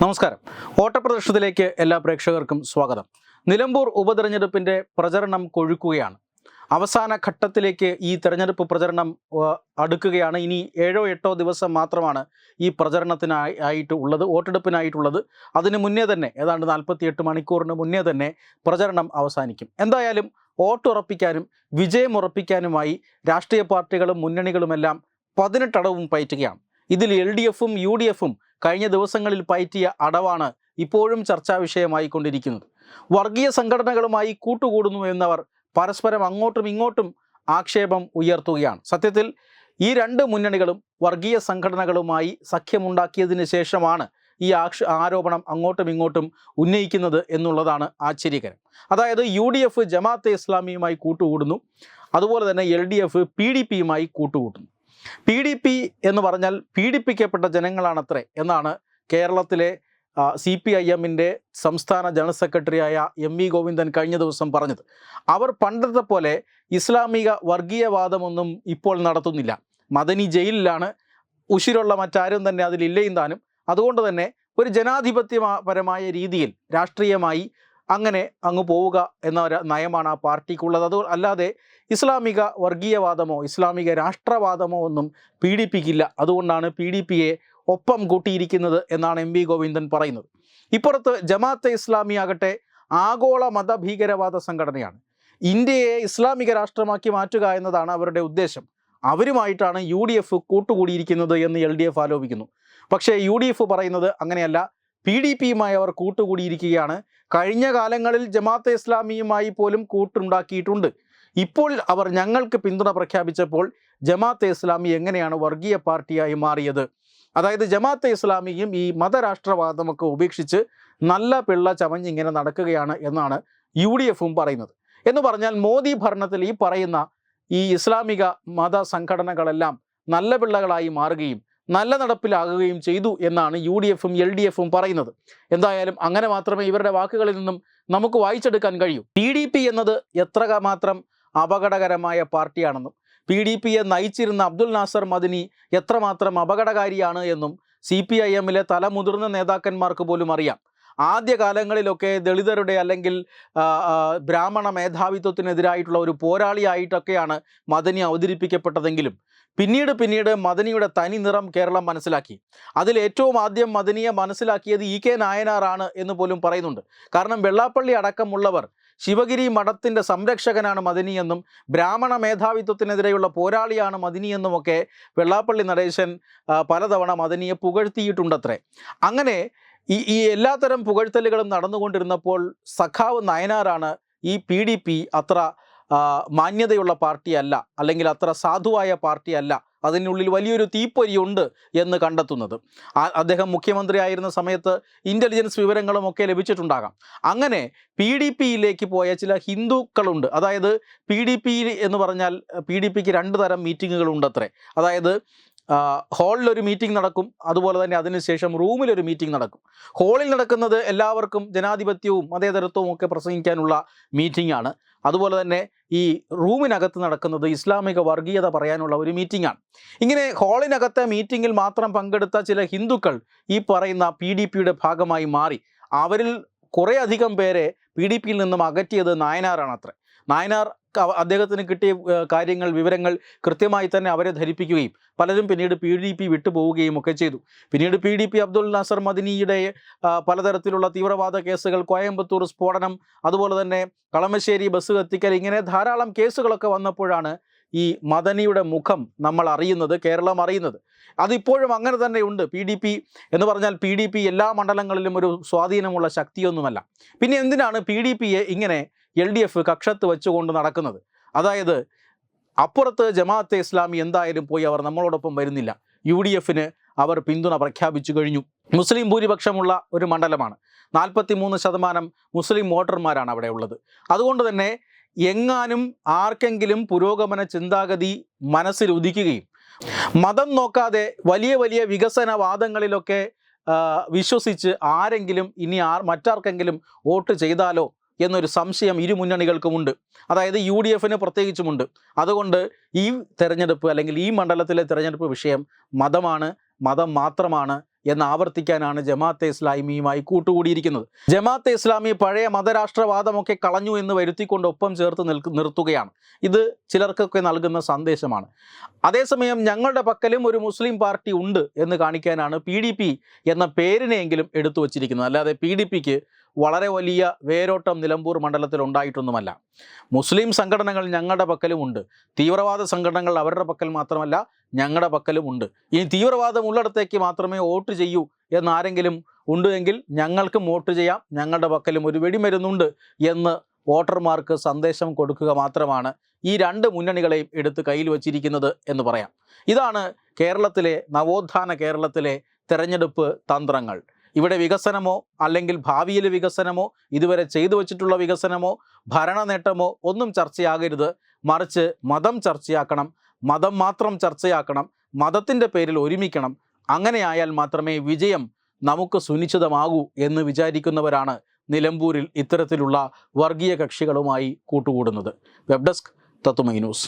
നമസ്കാരം. ഓട്ടപ്രദർശനത്തിലേക്ക് എല്ലാ പ്രേക്ഷകർക്കും സ്വാഗതം. നിലമ്പൂർ ഉപതെരഞ്ഞെടുപ്പിന്റെ പ്രചരണം കൊഴുക്കുകയാണ്. അവസാന ഘട്ടത്തിലേക്ക് ഈ തെരഞ്ഞെടുപ്പ് പ്രചരണം അടുക്കുകയാണ്. ഇനി ഏഴോ എട്ടോ ദിവസം മാത്രമാണ് ഈ പ്രചരണത്തിനായി ആയിട്ട് ഉള്ളത് വോട്ടെടുപ്പിനായിട്ടുള്ളത്. അതിന് മുന്നേ തന്നെ ഏതാണ്ട് നാൽപ്പത്തിയെട്ട് മണിക്കൂറിന് മുന്നേ തന്നെ പ്രചരണം അവസാനിക്കും. എന്തായാലും വോട്ടുറപ്പിക്കാനും വിജയമുറപ്പിക്കാനുമായി രാഷ്ട്രീയ പാർട്ടികളും മുന്നണികളുമെല്ലാം പതിനെട്ടടവും പയറ്റുകയാണ്. ഇതിൽ എൽ ഡി എഫും യു ഡി എഫും കഴിഞ്ഞ ദിവസങ്ങളിൽ പയറ്റിയ അടവാണ് ഇപ്പോഴും ചർച്ചാ വിഷയമായി കൊണ്ടിരിക്കുന്നത് വർഗീയ സംഘടനകളുമായി കൂട്ടുകൂടുന്നു എന്നവർ പരസ്പരം അങ്ങോട്ടും ഇങ്ങോട്ടും ആക്ഷേപം ഉയർത്തുകയാണ്. സത്യത്തിൽ ഈ രണ്ട് മുന്നണികളും വർഗീയ സംഘടനകളുമായി സഖ്യമുണ്ടാക്കിയതിന് ശേഷമാണ് ഈ ആക്ഷ ആരോപണം അങ്ങോട്ടും ഇങ്ങോട്ടും ഉന്നയിക്കുന്നത് എന്നുള്ളതാണ് ആശ്ചര്യകരം. അതായത് യു ഡി എഫ് ജമാഅത്തെ ഇസ്ലാമിയുമായി കൂട്ടുകൂടുന്നു. അതുപോലെ തന്നെ L D F P D പിയുമായി കൂട്ടുകൂട്ടുന്നു. പി ഡി പി എന്ന് പറഞ്ഞാൽ പീഡിപ്പിക്കപ്പെട്ട ജനങ്ങളാണത്രേ എന്നാണ് കേരളത്തിലെ സി പി ഐ എമ്മിന്റെ സംസ്ഥാന ജനറൽ സെക്രട്ടറിയായ എം വി ഗോവിന്ദൻ കഴിഞ്ഞ ദിവസം പറഞ്ഞത്. അവർ പണ്ടത്തെ പോലെ ഇസ്ലാമിക വർഗീയവാദമൊന്നും ഇപ്പോൾ നടത്തുന്നില്ല. മദനി ജയിലിലാണ് ഉശിരുള്ള മറ്റാരും തന്നെ അതിലില്ലയും താനും. അതുകൊണ്ട് തന്നെ ഒരു ജനാധിപത്യപരമായ രീതിയിൽ രാഷ്ട്രീയമായി അങ്ങനെ അങ്ങ് പോവുക എന്ന ഒരു നയമാണ് ആ പാർട്ടിക്കുള്ളത്. അത് അല്ലാതെ ഇസ്ലാമിക വർഗീയവാദമോ ഇസ്ലാമിക രാഷ്ട്രവാദമോ ഒന്നും പി ഡി പിക്കില്ല അതുകൊണ്ടാണ് പി ഡി പിയെ ഒപ്പം കൂട്ടിയിരിക്കുന്നത് എന്നാണ് എം വി ഗോവിന്ദൻ പറയുന്നത്. ഇപ്പുറത്ത് ജമാഅത്തെ ഇസ്ലാമി ആകട്ടെ ആഗോള മതഭീകരവാദ സംഘടനയാണ്. ഇന്ത്യയെ ഇസ്ലാമിക രാഷ്ട്രമാക്കി മാറ്റുക എന്നതാണ് അവരുടെ ഉദ്ദേശം. അവരുമായിട്ടാണ് യു ഡി എഫ് കൂട്ടുകൂടിയിരിക്കുന്നത് എന്ന് എൽ ഡി എഫ് ആലോപിക്കുന്നു പക്ഷേ യു ഡി എഫ് പറയുന്നത് അങ്ങനെയല്ല. പി ഡി പിയുമായി അവർ കൂട്ടുകൂടിയിരിക്കുകയാണ്. കഴിഞ്ഞ കാലങ്ങളിൽ ജമാഅത്തെ ഇസ്ലാമിയുമായി പോലും കൂട്ടുണ്ടാക്കിയിട്ടുണ്ട്. ഇപ്പോൾ അവർ ഞങ്ങൾക്ക് പിന്തുണ പ്രഖ്യാപിച്ചപ്പോൾ ജമാഅത്തെ ഇസ്ലാമി എങ്ങനെയാണ് വർഗീയ പാർട്ടിയായി മാറിയത്? അതായത് ജമാഅത്തെ ഇസ്ലാമിയും ഈ മതരാഷ്ട്രവാദമൊക്കെ ഉപേക്ഷിച്ച് നല്ല പിള്ള ചമഞ്ഞിങ്ങനെ നടക്കുകയാണ് എന്നാണ് യു ഡി എഫും പറയുന്നത്. എന്ന് പറഞ്ഞാൽ മോദി ഭരണത്തിൽ ഈ പറയുന്ന ഈ ഇസ്ലാമിക മത സംഘടനകളെല്ലാം നല്ല പിള്ളകളായി മാറുകയും നല്ല നടപ്പിലാകുകയും ചെയ്തു എന്നാണ് യു ഡി എഫും എൽ ഡി എഫും പറയുന്നത്. എന്തായാലും അങ്ങനെ മാത്രമേ ഇവരുടെ വാക്കുകളിൽ നിന്നും നമുക്ക് വായിച്ചെടുക്കാൻ കഴിയൂ. പി ഡി പി എന്നത് എത്ര മാത്രം അപകടകരമായ പാർട്ടിയാണെന്നും പി ഡി പിയെ നയിച്ചിരുന്ന അബ്ദുൽ നാസർ മദിനി എത്രമാത്രം അപകടകാരിയാണ് എന്നും സി പി ഐ എമ്മിലെ തലമുതിർന്ന നേതാക്കന്മാർക്ക് പോലും അറിയാം. ആദ്യകാലങ്ങളിലൊക്കെ ദളിതരുടെ അല്ലെങ്കിൽ ബ്രാഹ്മണ മേധാവിത്വത്തിനെതിരായിട്ടുള്ള ഒരു പോരാളിയായിട്ടൊക്കെയാണ് മദനി അവതരിപ്പിക്കപ്പെട്ടതെങ്കിലും പിന്നീട് പിന്നീട് മദനിയുടെ തനി നിറം കേരളം മനസ്സിലാക്കി. അതിൽ ഏറ്റവും ആദ്യം മദനിയെ മനസ്സിലാക്കിയത് ഇ കെ നായനാറാണ് എന്ന് പോലും പറയുന്നുണ്ട്. കാരണം വെള്ളാപ്പള്ളി അടക്കമുള്ളവർ ശിവഗിരി മഠത്തിന്റെ സംരക്ഷകനാണ് മദനിയെന്നും ബ്രാഹ്മണ മേധാവിത്വത്തിനെതിരെയുള്ള പോരാളിയാണ് മദനിയെന്നുമൊക്കെ വെള്ളാപ്പള്ളി നടേശൻ പലതവണ മദനിയെ പുകഴ്ത്തിയിട്ടുണ്ടത്രേ. അങ്ങനെ ഈ ഈ എല്ലാത്തരം പുകഴ്ത്തലുകളും നടന്നുകൊണ്ടിരുന്നപ്പോൾ സഖാവ് നയനാറാണ് ഈ പി ഡി പി അത്ര മാന്യതയുള്ള പാർട്ടിയല്ല അല്ലെങ്കിൽ അത്ര സാധുവായ പാർട്ടിയല്ല അതിനുള്ളിൽ വലിയൊരു തീപ്പൊരിയുണ്ട് എന്ന് കണ്ടെത്തുന്നത്. അദ്ദേഹം മുഖ്യമന്ത്രിയായിരുന്ന സമയത്ത് ഇന്റലിജൻസ് വിവരങ്ങളും ഒക്കെ ലഭിച്ചിട്ടുണ്ടാകാം. അങ്ങനെ പി ഡി പിയിലേക്ക് പോയ ചില ഹിന്ദുക്കളുണ്ട്. അതായത് പി ഡി പി എന്ന് പറഞ്ഞാൽ പി ഡി പിക്ക് രണ്ട് തരം മീറ്റിങ്ങുകളുണ്ട് അത്രേ അതായത് ഹാളിലൊരു മീറ്റിംഗ് നടക്കും. അതുപോലെ തന്നെ അതിനുശേഷം റൂമിലൊരു മീറ്റിംഗ് നടക്കും. ഹാളിൽ നടക്കുന്നത് എല്ലാവർക്കും ജനാധിപത്യവും മതേതരത്വവും ഒക്കെ പ്രസംഗിക്കാനുള്ള മീറ്റിംഗ് ആണ്. അതുപോലെ തന്നെ ഈ റൂമിനകത്ത് നടക്കുന്നത് ഇസ്ലാമിക വർഗീയത പറയാനുള്ള ഒരു മീറ്റിംഗ് ആണ്. ഇങ്ങനെ ഹാളിനകത്തെ മീറ്റിങ്ങിൽ മാത്രം പങ്കെടുത്ത ചില ഹിന്ദുക്കൾ ഈ പറയുന്ന പി ഭാഗമായി മാറി. അവരിൽ കുറേ അധികം പേരെ പി ഡി പിയിൽ നിന്നും അകറ്റിയത് നായനാറാണ് അത്രേ നായനാർ അദ്ദേഹത്തിന് കിട്ടിയ കാര്യങ്ങൾ വിവരങ്ങൾ കൃത്യമായി തന്നെ അവരെ ധരിപ്പിക്കുകയും പലരും പിന്നീട് പി ഡി പി വിട്ടുപോവുകയും ഒക്കെ ചെയ്തു. പിന്നീട് P D P Abdul Nasser മദിനിയുടെ പലതരത്തിലുള്ള തീവ്രവാദ കേസുകൾ കോയമ്പത്തൂർ സ്ഫോടനം അതുപോലെ തന്നെ കളമശ്ശേരി ബസ് കത്തിക്കൽ ഇങ്ങനെ ധാരാളം കേസുകളൊക്കെ വന്നപ്പോഴാണ് ഈ മദനിയുടെ മുഖം നമ്മൾ അറിയുന്നത് കേരളം അറിയുന്നത്. അതിപ്പോഴും അങ്ങനെ തന്നെ ഉണ്ട്. പി ഡി പി എന്ന് പറഞ്ഞാൽ പി ഡി പി എല്ലാ മണ്ഡലങ്ങളിലും ഒരു സ്വാധീനമുള്ള ശക്തിയൊന്നുമല്ല. പിന്നെ എന്തിനാണ് പി ഡി പിയെ ഇങ്ങനെ എൽ ഡി എഫ് കക്ഷത്ത് വെച്ചുകൊണ്ട് നടക്കുന്നത്. അതായത് അപ്പുറത്ത് ജമാഅത്തെ ഇസ്ലാമി എന്തായാലും പോയി അവർ നമ്മളോടൊപ്പം വരുന്നില്ല. യു ഡി എഫിന് അവർ പിന്തുണ പ്രഖ്യാപിച്ചു കഴിഞ്ഞു. മുസ്ലിം ഭൂരിപക്ഷമുള്ള ഒരു മണ്ഡലമാണ്. നാൽപ്പത്തി മൂന്ന് ശതമാനം മുസ്ലിം വോട്ടർമാരാണ് അവിടെ ഉള്ളത്. അതുകൊണ്ട് തന്നെ എങ്ങാനും ആർക്കെങ്കിലും പുരോഗമന ചിന്താഗതി മനസ്സിൽ ഉദിക്കുകയും മതം നോക്കാതെ വലിയ വലിയ വികസനവാദങ്ങളിലൊക്കെ വിശ്വസിച്ച് ആരെങ്കിലും ഇനി ആർ മറ്റാർക്കെങ്കിലും വോട്ട് ചെയ്താലോ എന്നൊരു സംശയം ഇരു മുന്നണികൾക്കുമുണ്ട് അതായത് യു ഡി എഫിന് പ്രത്യേകിച്ചുമുണ്ട്. അതുകൊണ്ട് ഈ തെരഞ്ഞെടുപ്പ് അല്ലെങ്കിൽ ഈ മണ്ഡലത്തിലെ തെരഞ്ഞെടുപ്പ് വിഷയം മതമാണ് മതം മാത്രമാണ് എന്ന് ആവർത്തിക്കാനാണ് ജമാഅത്തെ ഇസ്ലാമിയുമായി കൂട്ടുകൂടിയിരിക്കുന്നത്. ജമാഅത്തെ ഇസ്ലാമി പഴയ മതരാഷ്ട്രവാദമൊക്കെ കളഞ്ഞു എന്ന് വരുത്തിക്കൊണ്ട് ഒപ്പം ചേർത്ത് നിൽക്ക് നിർത്തുകയാണ്. ഇത് ചിലർക്കൊക്കെ നൽകുന്ന സന്ദേശമാണ്. അതേസമയം ഞങ്ങളുടെ പക്കലും ഒരു മുസ്ലിം പാർട്ടി ഉണ്ട് എന്ന് കാണിക്കാനാണ് പി എന്ന പേരിനെയെങ്കിലും എടുത്തു വച്ചിരിക്കുന്നത്. അല്ലാതെ പി വളരെ വലിയ വേരോട്ടം നിലമ്പൂർ മണ്ഡലത്തിൽ ഉണ്ടായിട്ടൊന്നുമല്ല. മുസ്ലിം സംഘടനകൾ ഞങ്ങളുടെ പക്കലും ഉണ്ട് തീവ്രവാദ സംഘടനകൾ അവരുടെ പക്കൽ മാത്രമല്ല ഞങ്ങളുടെ പക്കലും ഉണ്ട് ഇനി തീവ്രവാദം ഉള്ളിടത്തേക്ക് മാത്രമേ വോട്ട് ചെയ്യൂ എന്നാരെങ്കിലും ഉണ്ട് എങ്കിൽ ഞങ്ങൾക്കും വോട്ട് ചെയ്യാം ഞങ്ങളുടെ പക്കലും ഒരു വെടിമരുന്നുണ്ട് എന്ന് വോട്ടർമാർക്ക് സന്ദേശം കൊടുക്കുക മാത്രമാണ് ഈ രണ്ട് മുന്നണികളെയും എടുത്ത് കയ്യിൽ വച്ചിരിക്കുന്നത് എന്ന് പറയാം. ഇതാണ് കേരളത്തിലെ നവോത്ഥാന കേരളത്തിലെ തെരഞ്ഞെടുപ്പ് തന്ത്രങ്ങൾ. ഇവിടെ വികസനമോ അല്ലെങ്കിൽ ഭാവിയിലെ വികസനമോ ഇതുവരെ ചെയ്തു വച്ചിട്ടുള്ള വികസനമോ ഭരണ നേട്ടമോ ഒന്നും ചർച്ചയാകരുത്. മറിച്ച് മതം ചർച്ചയാക്കണം മതം മാത്രം ചർച്ചയാക്കണം മതത്തിന്റെ പേരിൽ ഒരുമിക്കണം. അങ്ങനെയായാൽ മാത്രമേ വിജയം നമുക്ക് സുനിശ്ചിതമാകൂ എന്ന് വിചാരിക്കുന്നവരാണ് നിലമ്പൂരിൽ ഇത്തരത്തിലുള്ള വർഗീയ കക്ഷികളുമായി കൂട്ടുകൂടുന്നത്. വെബ് ഡെസ്ക് തത്തുമൈ ന്യൂസ്.